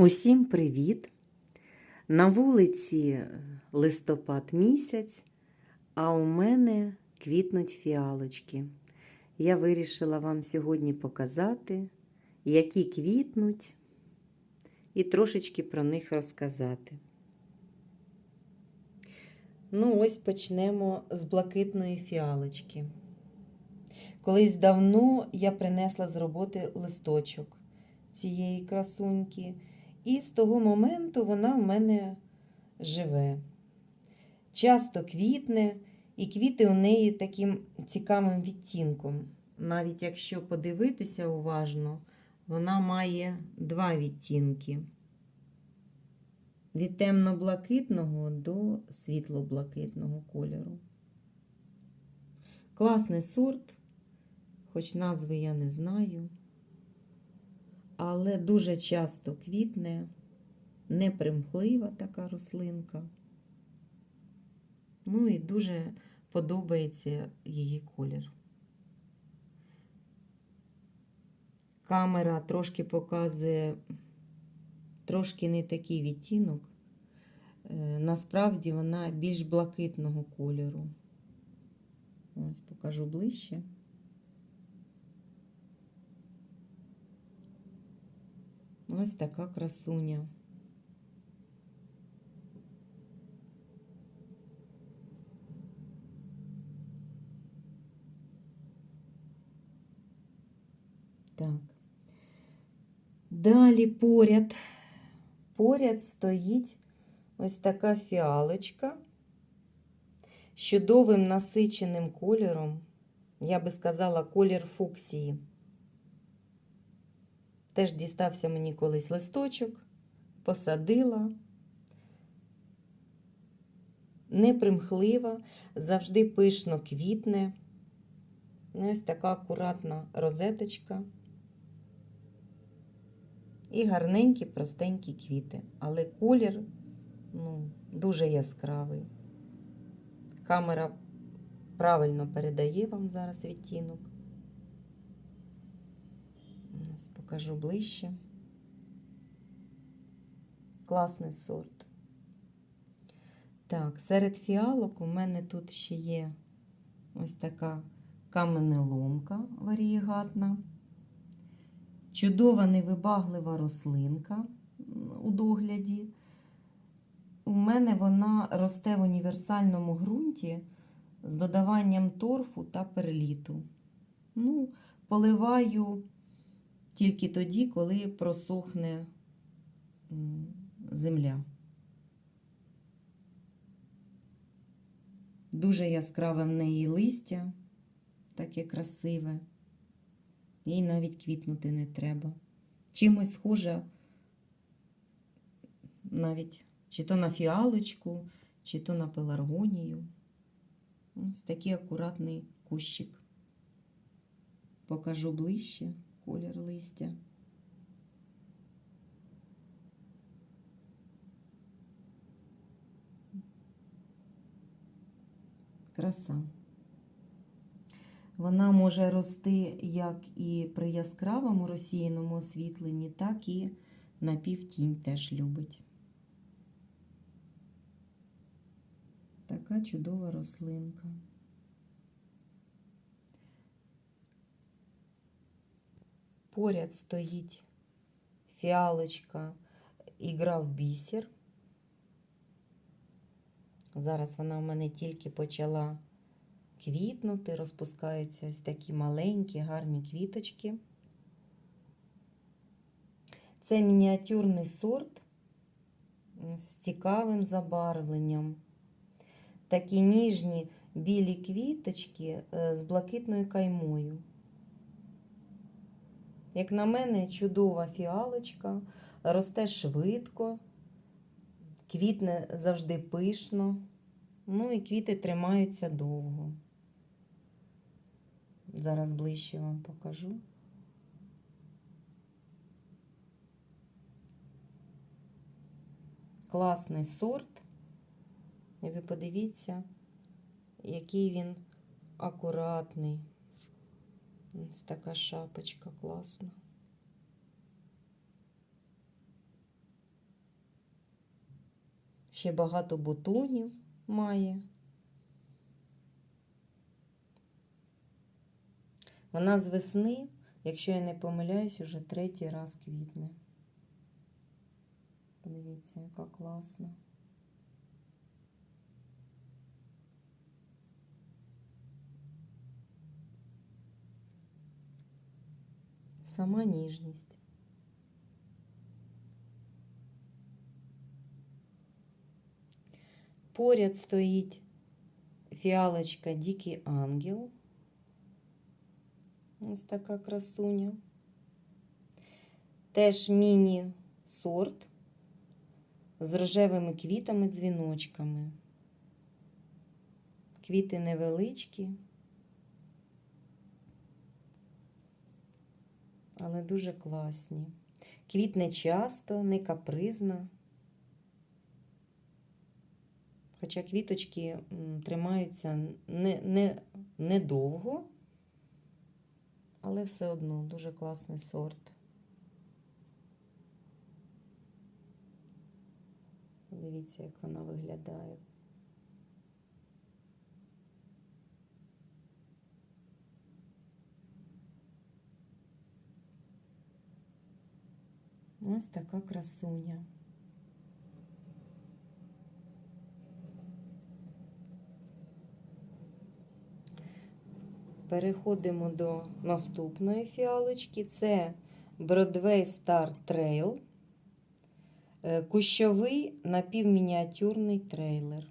Усім привіт! На вулиці листопад місяць, а у мене квітнуть фіалочки. Я вирішила вам сьогодні показати, які квітнуть, і трошечки про них розказати. Ну, ось почнемо з блакитної фіалочки. Колись давно я принесла з роботи листочок цієї красуньки. І з того моменту вона в мене живе. Часто квітне, і квіти у неї таким цікавим відтінком. Навіть якщо подивитися уважно, вона має два відтінки: від темно-блакитного до світло-блакитного кольору. Класний сорт, хоч назви я не знаю але дуже часто квітне, непримхлива така рослинка. Ну і дуже подобається її колір. Камера трошки показує трошки не такий відтінок. Е, насправді вона більш блакитного кольору. Ось покажу ближче. Ось така красуня. Так. Далі поряд. Поряд стоїть ось така фіалочка з чудовим насиченим кольором. Я би сказала, колір фуксії. Теж дістався мені колись листочок, посадила, непримхлива, завжди пишно квітне. Ну, ось така акуратна розеточка. І гарненькі, простенькі квіти. Але колір ну, дуже яскравий. Камера правильно передає вам зараз відтінок. Ось покажу ближче. Класний сорт. Так, серед фіалок у мене тут ще є ось така каменеломка варієгатна. Чудова невибаглива рослинка у догляді. У мене вона росте в універсальному ґрунті з додаванням торфу та перліту. Ну, поливаю тільки тоді, коли просохне земля. Дуже яскраве в неї листя, таке красиве. Їй навіть квітнути не треба. Чимось схожа навіть чи то на фіалочку, чи то на пеларгонію. Ось такий акуратний кущик. Покажу ближче колір листя. Краса. Вона може рости як і при яскравому розсіяному освітленні, так і на півтінь теж любить. Така чудова рослинка. Поряд стоїть фіалочка ігра в бісер. Зараз вона в мене тільки почала квітнути, розпускаються ось такі маленькі, гарні квіточки. Це мініатюрний сорт з цікавим забарвленням. Такі ніжні білі квіточки е, з блакитною каймою. Як на мене, чудова фіалочка, росте швидко, квітне завжди пишно, ну і квіти тримаються довго. Зараз ближче вам покажу. Класний сорт. І ви подивіться, який він акуратний. Ось така шапочка класна. Ще багато бутонів має. Вона з весни, якщо я не помиляюсь, уже третій раз квітне. Подивіться, яка класна. Сама ніжність. Поряд стоїть фіалочка Дикий Ангел. Ось така красуня. Теж міні-сорт з рожевими квітами, дзвіночками. Квіти невеличкі, але дуже класні. Квітне часто, не капризна. Хоча квіточки тримаються не, не, але все одно дуже класний сорт. Дивіться, як вона виглядає. Ось така красуня. Переходимо до наступної фіалочки. Це Broadway Star Trail. Е, Кущовий напівмініатюрний трейлер.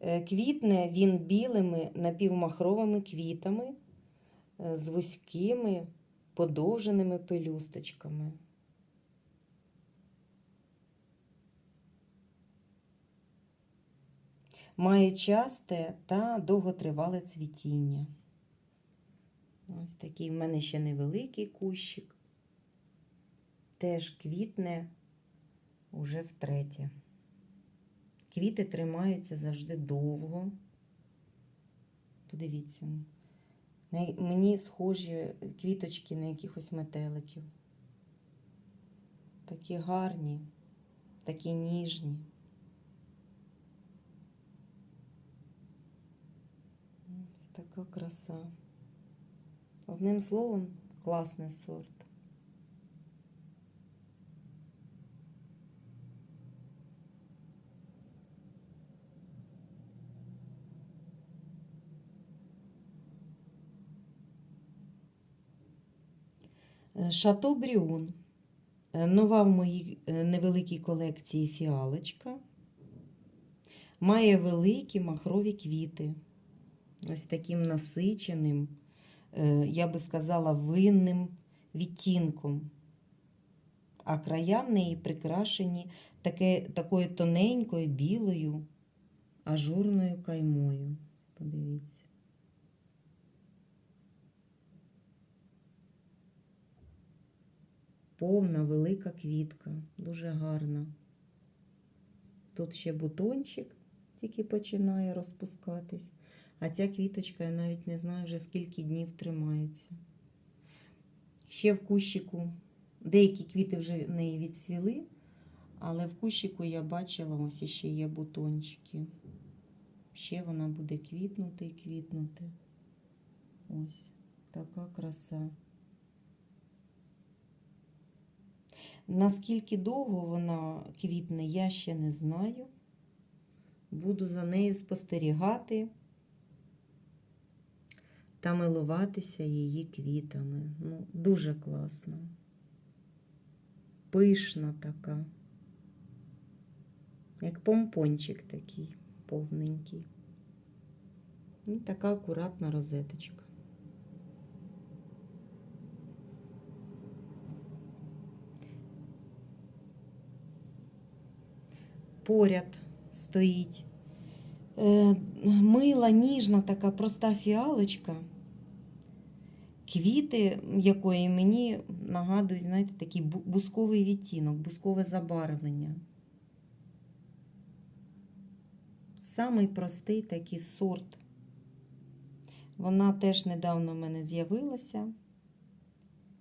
Е, Квітне він білими напівмахровими квітами е, з вузькими подовженими пелюсточками. Має часте та довготривале цвітіння. Ось такий в мене ще невеликий кущик. Теж квітне уже втретє. Квіти тримаються завжди довго. Подивіться, мені схожі квіточки на якихось метеликів. Такі гарні, такі ніжні. Ось така краса. Одним словом, класний сорт. Шато Бріон. Е, Нова в моїй е, невеликій колекції фіалочка. Має великі махрові квіти. Ось таким насиченим, е, я би сказала, винним відтінком. А края в неї прикрашені таке, такою тоненькою білою ажурною каймою. Подивіться. Повна велика квітка, дуже гарна. Тут ще бутончик тільки починає розпускатись. А ця квіточка, я навіть не знаю вже скільки днів тримається. Ще в кущику деякі квіти вже в неї відсвіли, але в кущику я бачила, ось ще є бутончики. Ще вона буде квітнути і квітнути. Ось така краса. Наскільки довго вона квітне, я ще не знаю. Буду за нею спостерігати та милуватися її квітами. Ну, дуже класно. Пишна така. Як помпончик такий повненький. І така акуратна розеточка. Поряд стоїть е, мила, ніжна така проста фіалочка, квіти якої мені нагадують, знаєте, такий бу- бусковий відтінок, бускове забарвлення. Самий простий такий сорт. Вона теж недавно в мене з'явилася.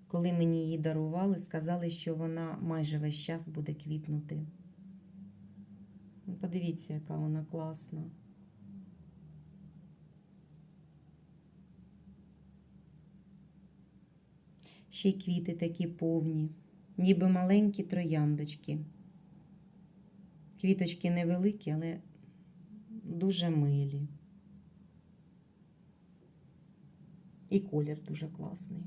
коли мені її дарували, сказали, що вона майже весь час буде квітнути. Ну, Подивіться, яка вона класна. Ще квіти такі повні, ніби маленькі трояндочки. Квіточки невеликі, але дуже милі. І колір дуже класний.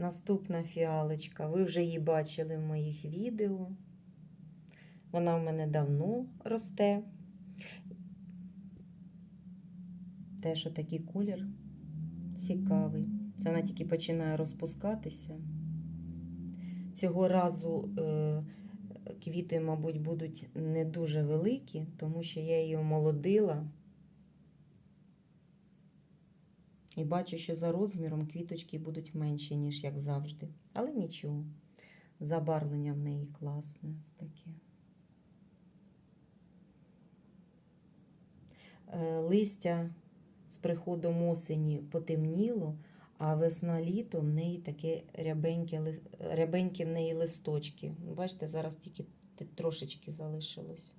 Наступна фіалочка. Ви вже її бачили в моїх відео. Вона в мене давно росте. Теж отакий колір цікавий. Це вона тільки починає розпускатися. Цього разу е, квіти, мабуть, будуть не дуже великі, тому що я її омолодила. І бачу, що за розміром квіточки будуть менші, ніж як завжди. Але нічого. Забарвлення в неї класне. Таке. Е, Листя з приходом осені потемніло, а весна-літо в неї таке рябеньке, рябенькі в неї листочки. Бачите, зараз тільки трошечки залишилось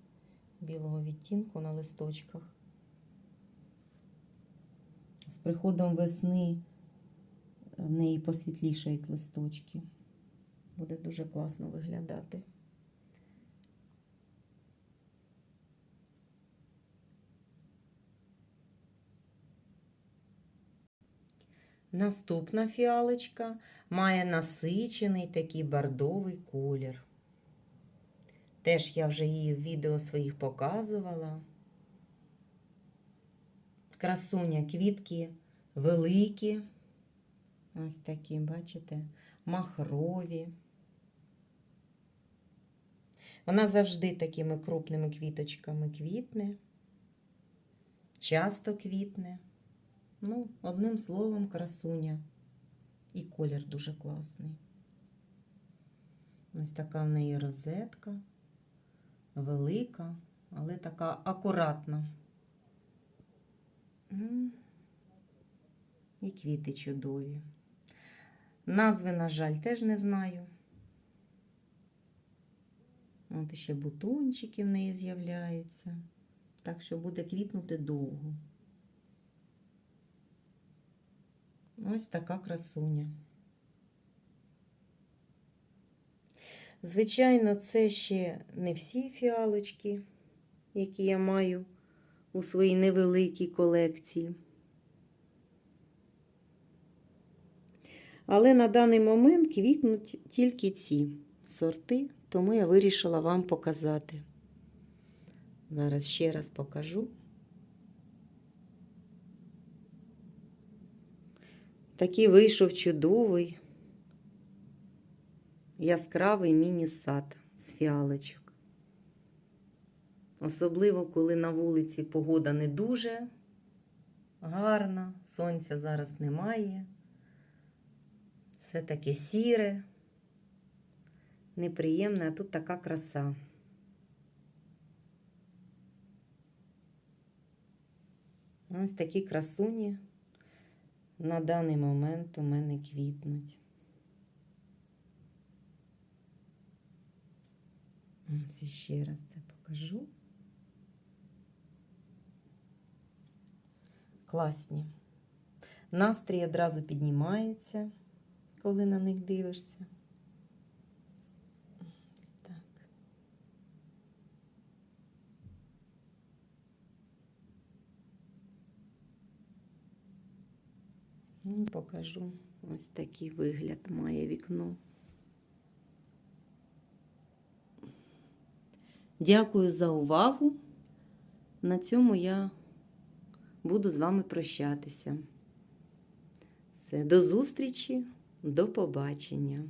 білого відтінку на листочках. З приходом весни в неї посвітлішають листочки. Буде дуже класно виглядати. Наступна фіалочка має насичений такий бордовий колір. Теж я вже її в відео своїх показувала. Красуня квітки великі. Ось такі, бачите, махрові. Вона завжди такими крупними квіточками квітне, часто квітне. Ну, одним словом, красуня. І колір дуже класний. Ось така в неї розетка, велика, але така акуратна. І квіти чудові. Назви, на жаль, теж не знаю. От ще бутончики в неї з'являються. Так що буде квітнути довго. Ось така красуня. Звичайно, це ще не всі фіалочки, які я маю у своїй невеликій колекції. Але на даний момент квітнуть тільки ці сорти, тому я вирішила вам показати. Зараз ще раз покажу. Такий вийшов чудовий, яскравий міні-сад з фіалочок. Особливо, коли на вулиці погода не дуже гарна, сонця зараз немає. Все таке сіре, неприємне, а тут така краса. Ось такі красуні на даний момент у мене квітнуть. Ось ще раз це покажу. Класні. Настрій одразу піднімається, коли на них дивишся. Так. Ну, покажу. Ось такий вигляд має вікно. Дякую за увагу. На цьому я буду з вами прощатися. Все, до зустрічі, до побачення.